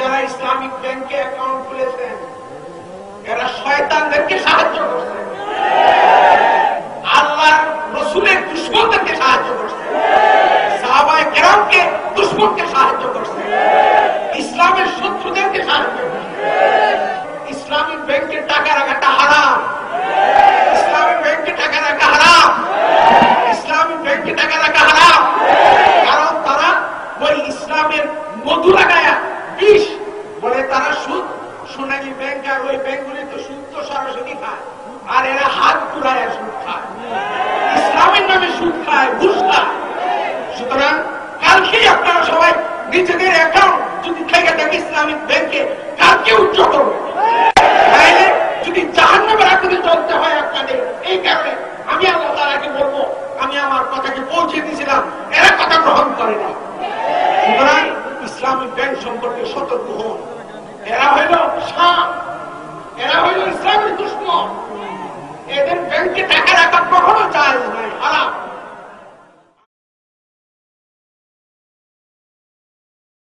যারা ইসলামিক ব্যাংকে অ্যাকাউন্ট খুলেছেন, এরা শয়তানদেরকে সাহায্য করছে। আল্লাহর রসুলের দুশ্মনদেরকে সাহায্য করছে। সাহাবায় কেরামকে দুশ্মনকে সাহায্য করছে। ইসলামের শত্রুদেরকে সাহায্য করছে। ইসলামিক ব্যাংকের টাকা রাখাটা হারাম। ইসলামিক ব্যাংকে টাকা রাখা হারাম। ইসলামিক ব্যাংকে টাকা রাখা হারাম। কারণ তারা ওই ইসলামের মধু লাগায়া বিষ বলে তারা সুদ সোনালী ব্যাংক আর ওই ব্যাংকগুলি তো সুদ তো সরাসরি খায়, আর এরা হাত পুরায় সুদ খায়। ইসলামের নামে সুদ খায়, ঘুষ খায়। সুতরাং কালকেই আপনারা সবাই নিজেদের অ্যাকাউন্ট যদি থেকে থাকে ইসলামিক ব্যাংকে কালকে উচ্চ করবে তাইলে যদি জাহান্নামের আগুনে চলতে হয় আপনাদের, এই কারণে আমি আল্লাহ তালাকে বলব, আমি আমার কথাকে পৌঁছে দিয়েছিলাম, এরা কথা গ্রহণ করে না সুতরাং ইসলামিক ব্যাংক সম্পর্কে সতর্ক হন। এরা হইল সাপ এরা